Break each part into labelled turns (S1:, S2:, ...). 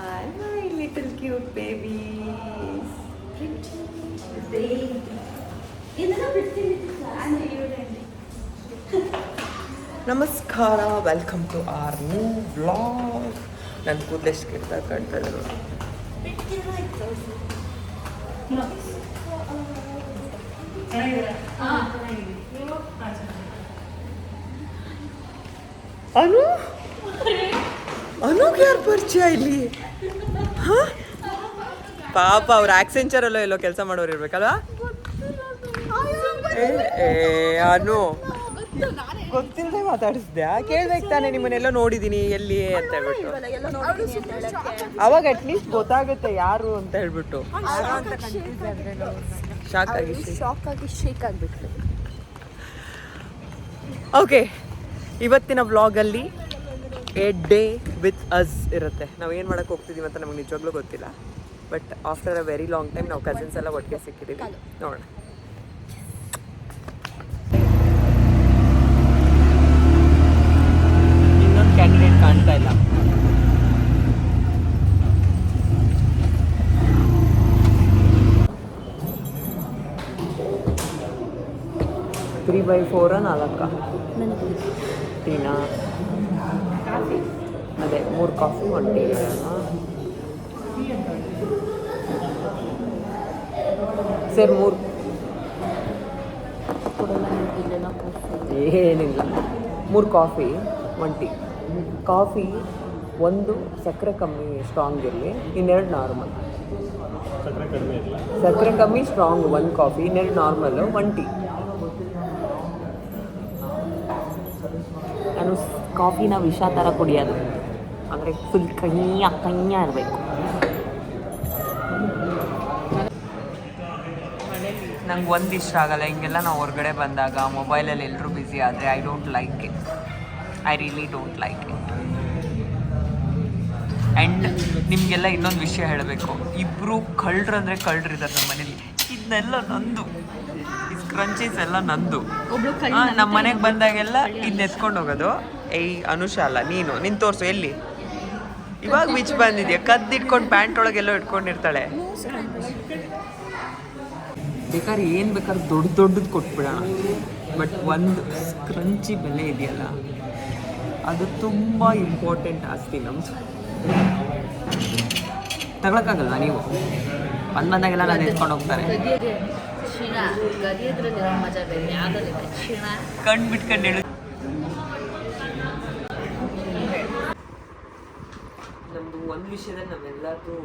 S1: Hi, my little cute babies. ನಮಸ್ಕಾರ welcome to our new vlog ನನ್ನ ಕೂದಲೆಷ್ಟು ಕೆಟ್ಟದಾಗ ಕಾಣ್ತಾ ಇದೆ ನೋಡಿ ಅನು ಅನುಗ್ ಯಾರು ಪರಿಚಯ ಇಲ್ಲಿ. ಹಾಂ? ಪಾಪ ಅವ್ರು ಆಕ್ಸೆಂಚರಲ್ಲೋ ಎಲ್ಲೋ ಕೆಲಸ ಮಾಡೋರು ಇರ್ಬೇಕಲ್ವಾ? ಏ, ಅನು. ಗೊತ್ತಿಲ್ಲದೆ ಮಾತಾಡಿಸ್ದೆ ಕೇಳ್ಬೇಕು ತಾನೆ ನಿಮ್ಮನ್ನೆಲ್ಲ ನೋಡಿದೀನಿ ಎಲ್ಲಿ ಅಂತ ಹೇಳ್ಬಿಟ್ಟು. ಅವಾಗ ಅಟ್ಲೀಸ್ಟ್ ಗೊತ್ತಾಗುತ್ತೆ ಯಾರು ಅಂತ ಹೇಳ್ಬಿಟ್ಟು. ಶಾಕ್ ಆಗಿ
S2: ಶಾಕ್ ಆಗಿ ಶೇಕ್ ಆಗಿಬಿಟ್ಲು
S1: ಓಕೆ ಇವತ್ತಿನ ವ್ಲಾಗಲ್ಲಿ ಎ ಡೇ ವಿತ್ ಅಸ್ ಇರುತ್ತೆ. ನಾವು ಏನು ಮಾಡೋಕೆ ಹೋಗ್ತಿದ್ದೀವಿ ಅಂತ ನಮಗೆ ನಿಜವಾಗ್ಲೂ ಗೊತ್ತಿಲ್ಲ. But after a very long time ನಾವು ಕಸಿನ್ಸ್ ಎಲ್ಲ ಒಟ್ಟಿಗೆ ಸಿಕ್ಕಿದ್ದೀವಿ ನೋಡೋಣ. ಇನ್ನೊಂದು ಕ್ಯಾಂಡಿಡೇಟ್ ಕಾಣ್ತಾ ಇಲ್ಲ. ತ್ರೀ ಬೈ ಫೋರ ನಾಲ್ಕ? ಟೀನಾ ಅದೇ ಮೂರು ಕಾಫಿ ಒಂದು ಟೀ. ಸರ್ ಮೂರು. ಏನಿಲ್ಲ. ಮೂರು ಕಾಫಿ ಒಂದು ಟೀ. ಕಾಫಿ ಒಂದು ಸಕ್ಕರೆ ಕಮ್ಮಿ ಸ್ಟ್ರಾಂಗ್ ಇರಲಿ ಇನ್ನೆರಡು ನಾರ್ಮಲ್ ಸಕ್ಕರೆ ಕಮ್ಮಿ ಸ್ಟ್ರಾಂಗ್ ಒಂದು ಕಾಫಿ ಇನ್ನೆರಡು ನಾರ್ಮಲ್ ಒನ್ ಟೀ. ನಾನು ಕಾಫಿನ ವಿಷ ಥರ ಕುಡಿಯೋದು. ಅಂದರೆ ಫುಲ್ ಕಣ್ಣಿಯ ಕಯ್ಯ ಇರಬೇಕು. ನಂಗೆ ಒಂದು ಇಷ್ಟ ಆಗಲ್ಲ. ಹಿಂಗೆಲ್ಲ ನಾವು ಹೊರಗಡೆ ಬಂದಾಗ ಮೊಬೈಲಲ್ಲಿ ಎಲ್ಲರೂ ಬ್ಯುಸಿ ಆದರೆ I don't like it I really don't like it and ನಿಮಗೆಲ್ಲ ಇನ್ನೊಂದು ವಿಷಯ ಹೇಳಬೇಕು. ಇಬ್ಬರು ಕಳ್ಳರು ಅಂದರೆ ಕಳ್ಳರು ಇದ್ದಾರೆ ನಮ್ಮ ಮನೇಲಿ. ಇದನ್ನೆಲ್ಲ ನಂದು. ಈ ಕ್ರಂಚೀಸ್ ಎಲ್ಲ ನಂದು. ನಮ್ಮ ಮನೆಗೆ ಬಂದಾಗೆಲ್ಲ ಇದನ್ನ ಎತ್ಕೊಂಡು ಹೋಗೋದು. ಏಯ್ ಅನುಷಾ ಅಲ್ಲ ನೀನು ನಿನ್ ತೋರ್ಸು ಎಲ್ಲಿ? ಇವಾಗ ಬಿಚ್ ಬಂದಿದ್ಯಾ? ಕದ್ದಿಟ್ಕೊಂಡು ಪ್ಯಾಂಟ್ ಒಳಗೆಲ್ಲ ಇಟ್ಕೊಂಡಿರ್ತಾಳೆ. ಬೇಕಾದ್ರೆ ಏನು ಬೇಕಾದ್ರೆ ದೊಡ್ಡ ದೊಡ್ಡದು ಕೊಟ್ಬಿಡೋಣ. ಬಟ್ ಒಂದು ಕ್ರಂಚಿ ಬೆಲೆ ಇದೆಯಲ್ಲ ಅದು ತುಂಬ ಇಂಪಾರ್ಟೆಂಟ್ ಆಸ್ತಿ ನಮ್ದು. ತಗೊಳಕ್ಕಾಗಲ್ಲ ನೀವು? ಬಂದ್ ಬಂದಾಗೆಲ್ಲ ನಾನು ಎತ್ಕೊಂಡು ಹೋಗ್ತಾರೆ.
S2: ಕಣ್ಬಿಟ್ಕೊಂಡು ಕ್ಷೀಣ ಗದಿಯದ್ರಲ್ಲಿರೋ ಮಜಾ ಬೇರೆ ಯಾವುದಲ್ಲಿ ಕ್ಷೀಣ
S1: ಕಣ್ ಬಿಟ್ಕೊಂಡು ಹೇಳು. ವಿಷಯದಲ್ಲಿ ನಾವೆಲ್ಲರೂ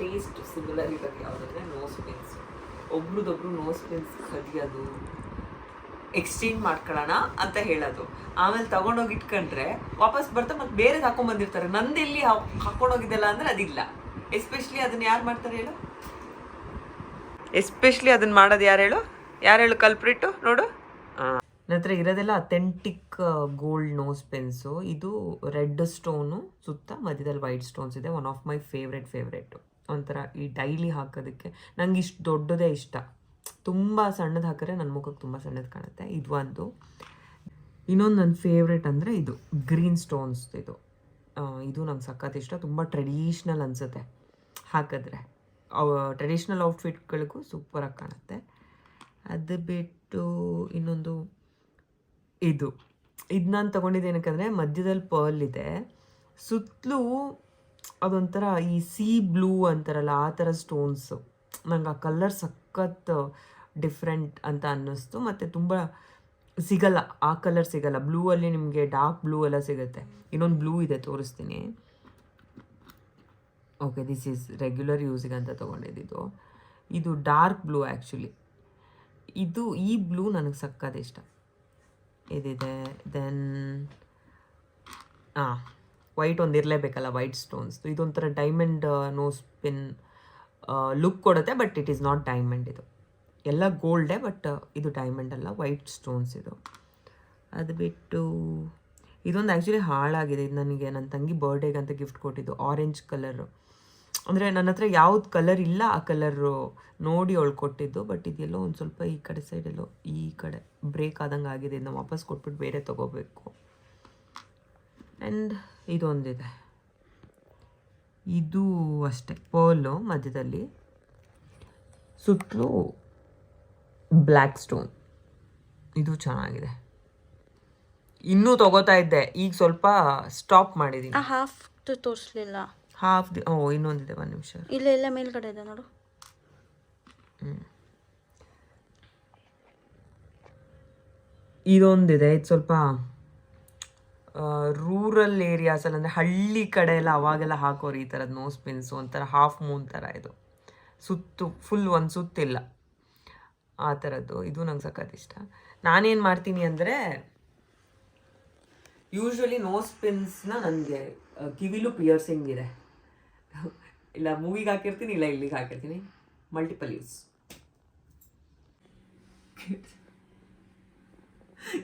S1: ಟೇಸ್ಟ್ ಸಿಮಿಲರ್ ಇರೋದು ಯಾವುದಂದ್ರೆ ನೋಸ್ ಪೆನ್ಸ್ ಒಬ್ರದೊಬ್ರು ನೋಸ್ ಪೆನ್ಸ್ ಕದಿಯೋದು ಎಕ್ಸ್ಚೇಂಜ್ ಮಾಡ್ಕೊಳ್ಳೋಣ ಅಂತ ಹೇಳೋದು. ಆಮೇಲೆ ತಗೊಂಡೋಗಿ ಇಟ್ಕೊಂಡ್ರೆ ವಾಪಸ್ ಬರ್ತಾ ಮತ್ತೆ ಬೇರೆ ಹಾಕೊಂಡ್ಬಂದಿರ್ತಾರೆ ನಂದೆಲ್ಲಿ ಹಾಕೊಂಡೋಗಿದ್ದಲ್ಲ ಅಂದ್ರೆ ಅದಿಲ್ಲ. ಎಸ್ಪೆಷಲಿ ಅದನ್ನ ಯಾರು ಮಾಡ್ತಾರೆ ಹೇಳು? ಎಸ್ಪೆಷಲಿ ಅದನ್ನ ಮಾಡೋದು ಯಾರು ಹೇಳು? ಯಾರು ಹೇಳು ಕಲ್ಪ್ರಿಟ್ಟು? ನೋಡು. ನನ್ನ ಹತ್ರ ಇರೋದೆಲ್ಲ ಅಥೆಂಟಿಕ್ ಗೋಲ್ಡ್ ನೋಸ್ ಪೆನ್ಸು ಇದು ರೆಡ್ ಸ್ಟೋನು ಸುತ್ತ ಮಧ್ಯದಲ್ಲಿ ವೈಟ್ ಸ್ಟೋನ್ಸ್ ಇದೆ. One of my favourite favourite ಒಂಥರ ಈ ಡೈಲಿ ಹಾಕೋದಕ್ಕೆ ನಂಗೆ ಇಷ್ಟು ದೊಡ್ಡದೇ ಇಷ್ಟ. ತುಂಬ ಸಣ್ಣದು ಹಾಕಿದ್ರೆ ನನ್ನ ಮುಖಕ್ಕೆ ತುಂಬ ಸಣ್ಣದು ಕಾಣುತ್ತೆ. ಇದು ಒಂದು. ಇನ್ನೊಂದು ನನ್ನ ಫೇವ್ರೆಟ್ ಅಂದರೆ ಇದು ಗ್ರೀನ್ ಸ್ಟೋನ್ಸ್ ಇದು. ಇದು ನಂಗೆ ಸಖತ್ ಇಷ್ಟ. ತುಂಬ ಟ್ರೆಡಿಷ್ನಲ್ ಅನಿಸುತ್ತೆ ಹಾಕಿದ್ರೆ. ಟ್ರೆಡಿಷ್ನಲ್ ಔಟ್ಫಿಟ್ಗಳಿಗೂ ಸೂಪರಾಗಿ ಕಾಣುತ್ತೆ. ಅದು ಬಿಟ್ಟು ಇನ್ನೊಂದು ಇದು. ಇದು ನಾನು ತೊಗೊಂಡಿದ್ದೇನಕ್ಕಂದರೆ ಮಧ್ಯದಲ್ಲಿ ಪರ್ಲ್ ಇದೆ. ಸುತ್ತಲೂ ಅದೊಂಥರ ಈ ಸೀ ಬ್ಲೂ ಅಂತಾರಲ್ಲ, ಆ ಥರ ಸ್ಟೋನ್ಸು ನಂಗೆ ಆ ಕಲರ್ ಸಖತ್ ಡಿಫ್ರೆಂಟ್ ಅಂತ ಅನ್ನಿಸ್ತು. ಮತ್ತು ತುಂಬ ಸಿಗಲ್ಲ, ಆ ಕಲರ್ ಸಿಗಲ್ಲ. ಬ್ಲೂ ಅಲ್ಲಿ ನಿಮಗೆ ಡಾರ್ಕ್ ಬ್ಲೂ ಎಲ್ಲ ಸಿಗುತ್ತೆ. ಇನ್ನೊಂದು ಬ್ಲೂ ಇದೆ ತೋರಿಸ್ತೀನಿ. ಓಕೆ ದಿಸ್ ಈಸ್ ರೆಗ್ಯುಲರ್ ಯೂಸಿಗೆ ಅಂತ ತೊಗೊಂಡಿದ್ದು ಇದು. ಡಾರ್ಕ್ ಬ್ಲೂ ಆ್ಯಕ್ಚುಲಿ ಇದು ಈ ಬ್ಲೂ ನನಗೆ ಸಕ್ಕತ್ ಇಷ್ಟ. ಇದಿದೆ ದೆನ್ ಹಾಂ ವೈಟ್ ಒಂದು ಇರಲೇಬೇಕಲ್ಲ, ವೈಟ್ ಸ್ಟೋನ್ಸ್. ಇದೊಂಥರ ಡೈಮಂಡ್ ನೋಸ್ ಪಿನ್ ಲುಕ್ ಕೊಡುತ್ತೆ but it is not diamond ಇದು. ಎಲ್ಲ ಗೋಲ್ಡೇ ಬಟ್ ಇದು ಡೈಮಂಡ್ ಅಲ್ಲ ವೈಟ್ ಸ್ಟೋನ್ಸ್ ಇದು. ಅದು ಬಿಟ್ಟು, ಇದೊಂದು ಆ್ಯಕ್ಚುಲಿ ಹಾಳಾಗಿದೆ. ಇದು ನನಗೆ ನನ್ನ ತಂಗಿ ಬರ್ಡೇಗೆ ಅಂತ ಗಿಫ್ಟ್ ಕೊಟ್ಟಿದ್ದು ಆರೆಂಜ್ ಕಲರು ಅಂದರೆ ನನ್ನ ಹತ್ರ ಯಾವ್ದು ಕಲರ್ ಇಲ್ಲ, ಆ ಕಲರು ನೋಡಿ ಅವಳು ಕೊಟ್ಟಿದ್ದು ಬಟ್ ಇದೆಲ್ಲೋ ಒಂದು ಸ್ವಲ್ಪ ಈ ಕಡೆ ಸೈಡೆಲ್ಲೋ ಈ ಕಡೆ ಬ್ರೇಕ್ ಆದಂಗೆ ಆಗಿದೆ ಇದನ್ನ ವಾಪಸ್ ಕೊಟ್ಬಿಟ್ಟು ಬೇರೆ ತೊಗೋಬೇಕು. ಆ್ಯಂಡ್ ಇದೊಂದಿದೆ. ಇದು ಅಷ್ಟೇ, ಪರ್ಲು ಮಧ್ಯದಲ್ಲಿ. ಸುತ್ತಲೂ ಬ್ಲ್ಯಾಕ್ ಸ್ಟೋನ್. ಇದು ಚೆನ್ನಾಗಿದೆ. ಇನ್ನೂ ತಗೋತಾ ಇದ್ದೆ, ಈಗ ಸ್ವಲ್ಪ ಸ್ಟಾಪ್ ಮಾಡಿದ್ದೀನಿ
S3: ಹಾಫ್ ತೋರಿಸ್ಲಿಲ್ಲ.
S1: ಹಾಫ್ ದಿ ಓ ಇನ್ನೊಂದಿದೆ ಒಂದು ನಿಮಿಷ.
S3: ಇಲ್ಲ ಇಲ್ಲ ಮೇಲ್ಗಡೆ ಇದೆ ನೋಡು.
S1: ಇದೊಂದಿದೆ ಇದು ಸ್ವಲ್ಪ ರೂರಲ್ ಏರಿಯಾಸಲ್ಲಿ ಅಂದರೆ ಹಳ್ಳಿ ಕಡೆ ಎಲ್ಲ ಅವಾಗೆಲ್ಲ ಹಾಕೋರು ಈ ಥರದ್ದು ನೋಸ್ ಪಿನ್ಸು ಒಂಥರ ಹಾಫ್ ಮೂನ್ ಥರ ಇದು. ಸುತ್ತು ಫುಲ್ ಒಂದು ಸುತ್ತಿಲ್ಲ. ಆ ಥರದ್ದು ಇದು ನಂಗೆ ಸಖತ್ ಇಷ್ಟ. ನಾನೇನು ಮಾಡ್ತೀನಿ ಅಂದರೆ ಯೂಶ್ವಲಿ ನೋಸ್ ಪಿನ್ಸ್ನ ನನಗೆ ಕಿವಿಲು ಪಿಯರ್ಸಿಂಗ್ ಇದೆ. ಇಲ್ಲ ಮೂವಿಗೆ ಹಾಕಿರ್ತೀನಿ, ಇಲ್ಲ ಇಲ್ಲಿಗೆ ಹಾಕಿರ್ತೀನಿ. ಮಲ್ಟಿಪಲ್ ಯೂಸ್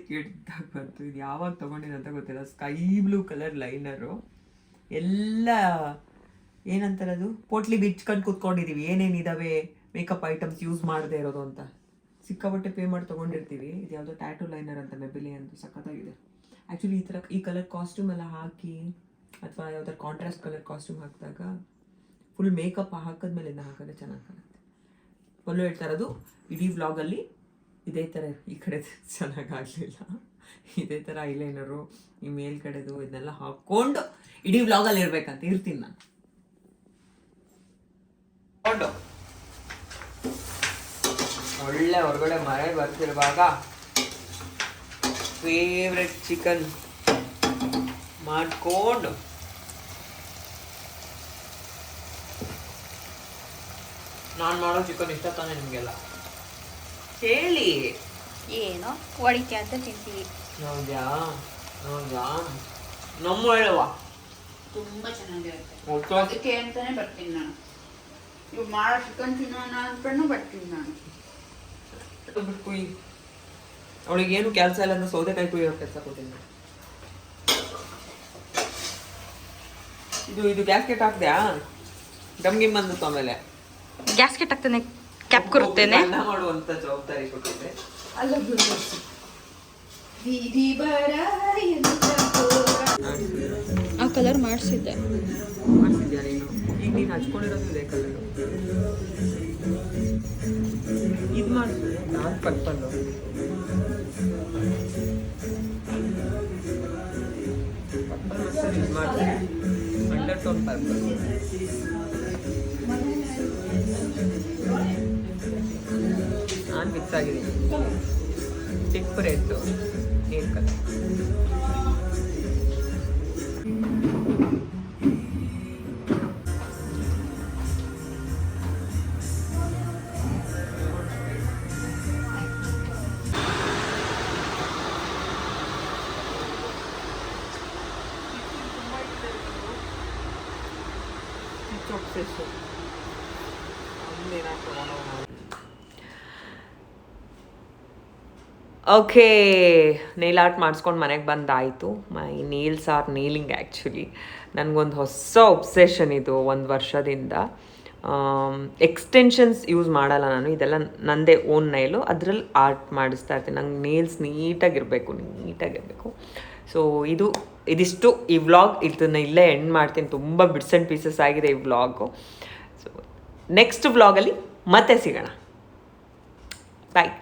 S1: ಕೆಟ್ಟದಾಗ ಬಂತು. ಇದು ಯಾವಾಗ ತೊಗೊಂಡಿದ್ದು ಅಂತ ಗೊತ್ತಿಲ್ಲ. ಸ್ಕೈ ಬ್ಲೂ ಕಲರ್ ಲೈನರು ಎಲ್ಲ, ಏನಂತಾರೆ ಅದು? ಪೋಟ್ಲಿ ಬಿಚ್ಕೊಂಡು ಕೂತ್ಕೊಂಡಿದ್ದೀವಿ ಏನೇನಿದಾವೆ ಮೇಕಪ್ ಐಟಮ್ಸ್ ಯೂಸ್ ಮಾಡದೇ ಇರೋದು ಅಂತ. ಸಿಕ್ಕಾಪಟ್ಟೆ ಪೇ ಮಾಡಿ ತೊಗೊಂಡಿರ್ತೀವಿ. ಇದು ಯಾವುದೋ ಟ್ಯಾಟೂ ಲೈನರ್ ಅಂತ ಮೆಬಿಲಿ ಅಂತ ಸಖತ್ತಾಗಿದೆ. ಆ್ಯಕ್ಚುಲಿ ಈ ಥರ ಈ ಕಲರ್ ಕಾಸ್ಟ್ಯೂಮ್ ಎಲ್ಲ ಹಾಕಿ ಅಥವಾ ಯಾವ್ದಾರು ಕಾಂಟ್ರಾಸ್ಟ್ ಕಲರ್ ಕಾಸ್ಟ್ಯೂಮ್ ಹಾಕಿದಾಗ ಫುಲ್ ಮೇಕಪ್ ಹಾಕಿದ್ಮೇಲೆ ಇದನ್ನ ಹಾಕಿದ್ರೆ ಚೆನ್ನಾಗಿ ಕಾಣುತ್ತೆ. ಒಳ್ಳೆ ಹೇಳ್ತಾ ಇರೋದು, ಇಡೀ ವ್ಲಾಗಲ್ಲಿ ಇದೇ ಥರ ಈ ಕಡೆ ಚೆನ್ನಾಗಾಗಲಿಲ್ಲ ಇದೇ ಥರ ಐಲೈನರು ಈ ಮೇಲ್ಗಡೆದು ಇದನ್ನೆಲ್ಲ ಹಾಕ್ಕೊಂಡು ಇಡೀ ವ್ಲಾಗಲ್ಲಿ ಇರಬೇಕಂತ ಇರ್ತೀನಿ ನಾನು. ಒಳ್ಳೆ ಹೊರಗಡೆ ಮಳೆ ಬರ್ತಿರುವಾಗ ಫೇವ್ರೆಟ್ ಚಿಕನ್ ಮಾಡ್ಕೊಂಡು. ನಾನು ಮಾಡೋ ಚಿಕನ್ ಇಷ್ಟ ತಾನೆ ನಿಮಗೆಲ್ಲ? ಹೇಳಿ.
S3: ಏನೋ? ಹೊಡಿಕೆ ಅಂತ ತಿಂತೀವಿ.
S1: ಹೌದಾ ಹೌದಾ ನಮ್ಮ ಹೇಳುವ.
S2: ತುಂಬ ಚೆನ್ನಾಗಿರುತ್ತೆ. ಅದಕ್ಕೆ ಅಂತಾನೆ ಬರ್ತೀನಿ ನಾನು. ಇವ್ ಮಾಡೋ ಚಿಕನ್ ತಿನ್ನೋಣ ಅಂದ್ಕೊಂಡು ಬರ್ತೀನಿ ನಾನು.
S1: ಕುಯ್ ಅವಳಿಗೆ ಏನು ಕೆಲಸ ಇಲ್ಲ ಅಂದ್ರೆ ಸೌದೆಕಾಯಿ ಕುಯ್ಯೋ ಕೆಲಸ ಕೊಟ್ಟಿನಿ ಇದು ಇದು ಗ್ಯಾಸ್ಕೆಟ್ ಹಾಕ್ದ್ಯಾ ಗಮ್ ಗಿಮ್ ಬಂದಿತ್ತು ಆಮೇಲೆ
S3: ಗ್ಯಾಸ್ಕೆಟ್ ಹಾಕ್ತೇನೆ ಕ್ಯಾಪ್
S1: ಕೊಡುತ್ತೇನೆ. ಮಾಡುವಂತ ಜವಾಬ್ದಾರಿ ಕೊಟ್ಟಿದ್ದೆ.
S2: ಅಲ್ಲ.
S3: ಆ ಕಲರ್ ಮಾಡಿಸಿದ್ದೆ.
S1: ಮಾಡಿಸಿದ್ಯಾ ನೀನು? ಈಗ ನೀನು ಹಚ್ಕೊಂಡಿರೋದು ಇದೆ ಕಲರ್ ಇದು ಮಾಡಿಸಿದೆ ನಾನು ಪರ್ಪಲ್ ಟೋನ್ ಪರ್ಪಲ್ ನಾನು ಮಿಕ್ಸ್ ಆಗಿದ್ದೀನಿ. ಟಿಪ್ ರೆಡ್ಡು ಏನ್ ಕಲರ್ ಓಕೆ ನೇಲ್ ಆರ್ಟ್ ಮಾಡಿಸ್ಕೊಂಡು ಮನೆಗೆ ಬಂದಾಯಿತು. My nails are nailing actually ನನಗೊಂದು ಹೊಸ ಒಬ್ಸೆಷನ್ ಇದು ಒಂದು ವರ್ಷದಿಂದ. ಎಕ್ಸ್ಟೆನ್ಷನ್ಸ್ ಯೂಸ್ ಮಾಡಲ್ಲ ನಾನು. ಇದೆಲ್ಲ ನಂದೇ ಓನ್ ನೈಲು ಅದರಲ್ಲಿ ಆರ್ಟ್ ಮಾಡಿಸ್ತಾ ಇರ್ತೀನಿ. ನಂಗೆ ನೇಲ್ಸ್ ನೀಟಾಗಿರಬೇಕು ನೀಟಾಗಿರಬೇಕು. ಸೊ ಇದು, ಇದಿಷ್ಟು ಈ ವ್ಲಾಗ್ ಇದನ್ನು ಇಲ್ಲೇ ಎಂಡ್ ಮಾಡ್ತೀನಿ. ತುಂಬ ಬಿಟ್ಸ್ ಆ್ಯಂಡ್ ಪೀಸಸ್ ಆಗಿದೆ ಈ ವ್ಲಾಗು ಸೊ ನೆಕ್ಸ್ಟ್ ವ್ಲಾಗಲ್ಲಿ ಮತ್ತೆ ಸಿಗೋಣ. ಬಾಯ್